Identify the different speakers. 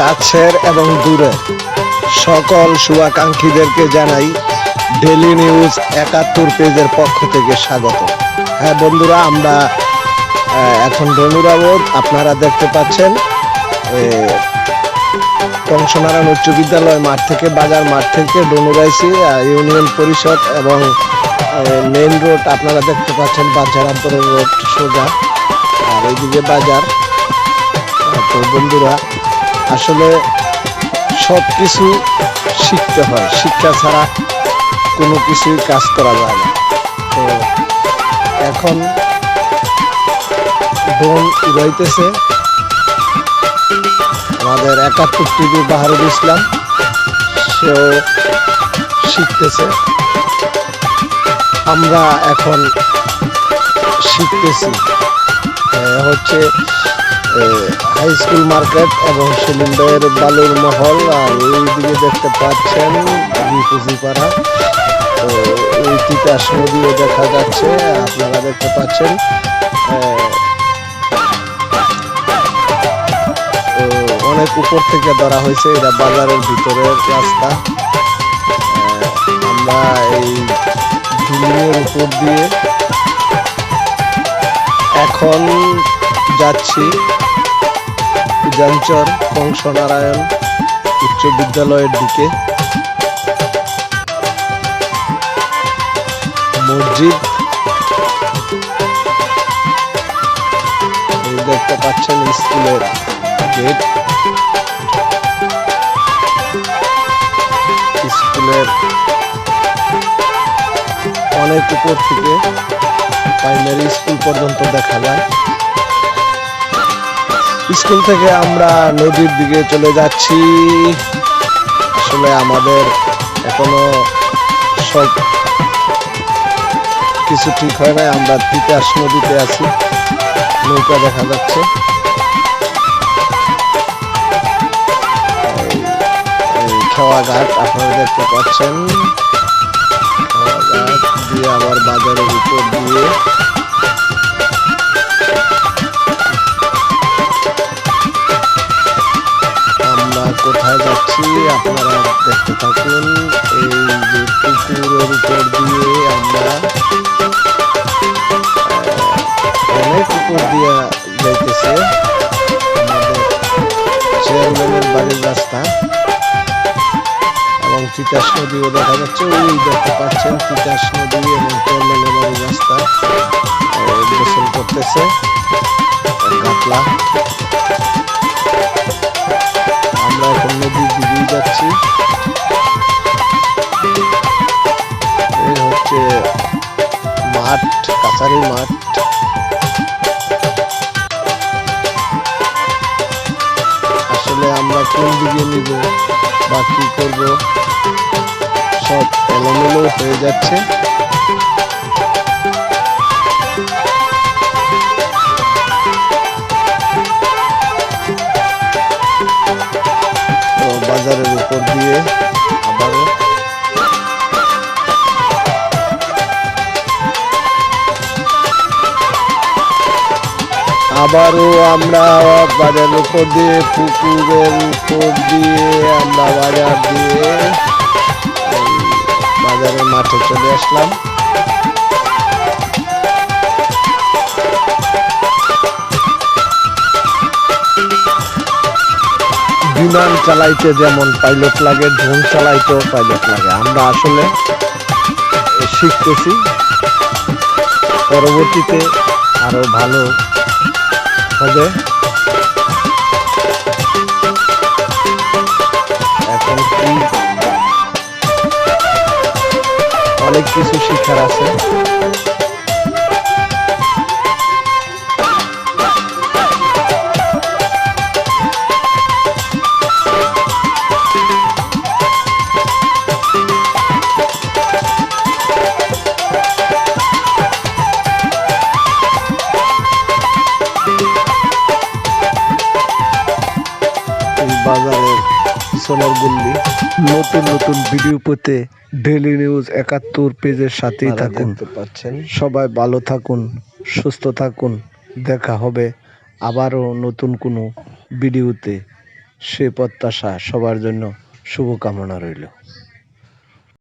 Speaker 1: কাছের এবং দূরে। সকল শুভাকাঙ্ক্ষীদেরকে জানাই ডেলি নিউজ একাত্তর পেজের পক্ষ থেকে স্বাগত। হ্যাঁ বন্ধুরা, আমরা এখন ধনুরাবোধ আপনারা দেখতে পাচ্ছেন কংসনারায়ণ উচ্চ বিদ্যালয় মাঠ থেকে, বাজার মাঠ থেকে ডনুরাইসি ইউনিয়ন পরিষদ এবং মেইন রোড আপনারা দেখতে পাচ্ছেন বাজারামপুর রোড সোজা। আর এইদিকে বাজার। তো বন্ধুরা আসলে সব কিছু শিখতে হয়। শিক্ষা ছাড়া কোনো কিছুই কাজ করা যায় না। তো এখন বোন রইতেছে আমাদের একাত্তর টিভি বাহারুল ইসলাম সেও শিখতেছে। আমরা এখন শিখতেছি। হচ্ছে হাই স্কুল মার্কেট এবং সিলিন্ডার বালুর মহল, আর এইদিকে দেখতে পাচ্ছেন রিপুজিপাড়া তো এই তিতাস নদীও দেখা যাচ্ছে, আপনারা দেখতে পাচ্ছেন। অনেক উপর থেকে ধরা হয়েছে, এটা বাজারের ভিতরের রাস্তা। আমরা এই বিল্ডিংয়ের উপর দিয়ে এখন যাচ্ছি। উজাঞ্চর কংসনারায়ণ উচ্চ বিদ্যালয়ের দিকে। মসজিদ। দেখতে পাচ্ছেন স্কুলের গেট। স্কুলের অনেক উপর থেকে প্রাইমারি স্কুল পর্যন্ত দেখা যায়। স্কুল থেকে আমরা নদীর দিকে চলে যাচ্ছি। আসলে আমাদের এখনও সব কিছু ঠিক হয় নাই, আমরা তিতাস নদীতে আছি। নৌকা দেখা যাচ্ছে। খেওয়া ঘাট আপনারা দেখতে পাচ্ছেন। খেওয়া ঘাট দিয়ে আবার বাজারের উপর দিয়ে কোথায় যাচ্ছি, আপনারা দেখতে থাকুন এই যে উপর দিয়ে আমরা অনেক উপর দিয়ে যাইতেছে। চেয়ারম্যানের বাড়ির রাস্তা এবং তিতাস নদীও দেখা যাচ্ছে। ওই দেখতে পাচ্ছেন তিতাস নদী এবং চেয়ারম্যানের বাড়ির রাস্তা গোসল করতেছে। গাটলা মাঠ, কাছারি মাঠ। আসলে আমরা কোন দিকে নিব বা কি করব, সব এলোমেলো হয়ে যাচ্ছে। বাজারের উপর দিয়ে আবারও আমরা বাজারের উপর দিয়ে পুকুরের উপর দিয়ে আমরা বাজার দিয়ে বাজারের মাঠে চলে আসলাম। বিমান চালাইতে যেমন পাইলট লাগে ড্রোন চালাইতেও পাইলট লাগে। আমরা আসলে শিখতেছি। পরবর্তীতে আরও ভালো হবে এখন অনেক কিছু শিখার আছে। এই সোনার গুল্লি। নতুন নতুন ভিডিও পেতে ডেলি নিউজ একাত্তর পেজের সাথেই থাকুন। পাচ্ছেন। সবাই ভালো থাকুন সুস্থ থাকুন। দেখা হবে আবারও নতুন কোনো ভিডিওতে সে প্রত্যাশা সবার জন্য শুভকামনা রইল।